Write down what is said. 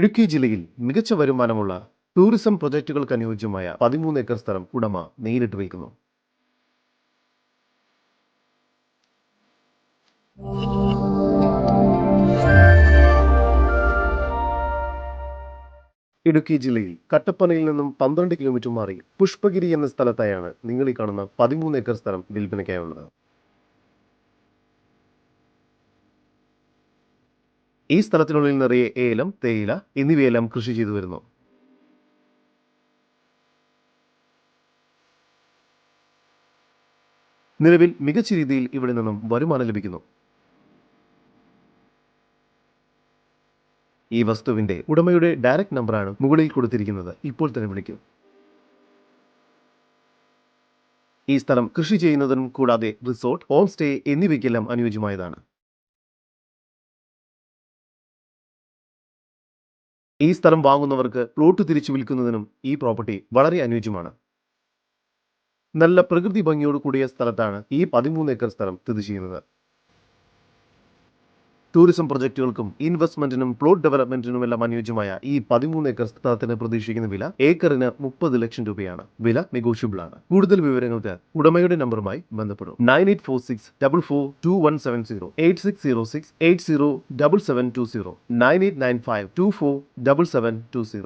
ഇടുക്കി ജില്ലയിൽ മികച്ച വരുമാനമുള്ള ടൂറിസം പ്രൊജക്ടുകൾക്ക് അനുയോജ്യമായ പതിമൂന്ന് ഏക്കർ സ്ഥലം ഉടമ നേരിട്ട് വിൽക്കുന്നു ഇടുക്കി ജില്ലയിൽ കട്ടപ്പനയിൽ നിന്നും പന്ത്രണ്ട് കിലോമീറ്റർ മാറി പുഷ്പഗിരി എന്ന സ്ഥലത്തായാണ് നിങ്ങൾ ഈ കാണുന്ന പതിമൂന്ന് ഏക്കർ സ്ഥലം വിൽപ്പനയ്ക്കായുള്ളത്. ഈ സ്ഥലത്തിനുള്ളിൽ നിറയെ ഏലം തേയില എന്നിവയെല്ലാം കൃഷി ചെയ്തു വരുന്നു. നിലവിൽ മികച്ച രീതിയിൽ ഇവിടെ നിന്നും വരുമാനം ലഭിക്കുന്നു. ഈ വസ്തുവിന്റെ ഉടമയുടെ ഡയറക്റ്റ് നമ്പറാണ് മുകളിൽ കൊടുത്തിരിക്കുന്നത്. ഇപ്പോൾ തന്നെ വിളിക്കും. ഈ സ്ഥലം കൃഷി ചെയ്യുന്നതിനും കൂടാതെ റിസോർട്ട് ഹോം സ്റ്റേ എന്നിവയ്ക്കെല്ലാം അനുയോജ്യമായതാണ്. ഈ സ്ഥലം വാങ്ങുന്നവർക്ക് പ്ലോട്ട് തിരിച്ചു വിൽക്കുന്നതിനും ഈ പ്രോപ്പർട്ടി വളരെ അനുയോജ്യമാണ്. നല്ല പ്രകൃതി ഭംഗിയോട് കൂടിയ സ്ഥലത്താണ് ഈ പതിമൂന്ന് ഏക്കർ സ്ഥലം സ്ഥിതി ചെയ്യുന്നത്. ടൂറിസം പ്രൊജക്ടുകൾക്കും ഇൻവെസ്റ്റ്മെന്റിനും പ്ലോട്ട് ഡെവലപ്മെന്റിനും എല്ലാം അനുയോജ്യമായ ഈ പതിമൂന്ന് ഏക്കർ സ്ഥലത്തിന് പ്രതീക്ഷിക്കുന്ന വില ഏക്കറിന് മുപ്പത് ലക്ഷം രൂപയാണ്. വില നെഗോഷ്യബിൾ ആണ് കൂടുതൽ വിവരങ്ങൾക്ക് ഉടമയുടെ നമ്പറുമായി ബന്ധപ്പെടും. Nine eight four six double four two one seven zero. Eight six zero six eight zero double seven two zero. Nine eight nine five two four double seven two zero.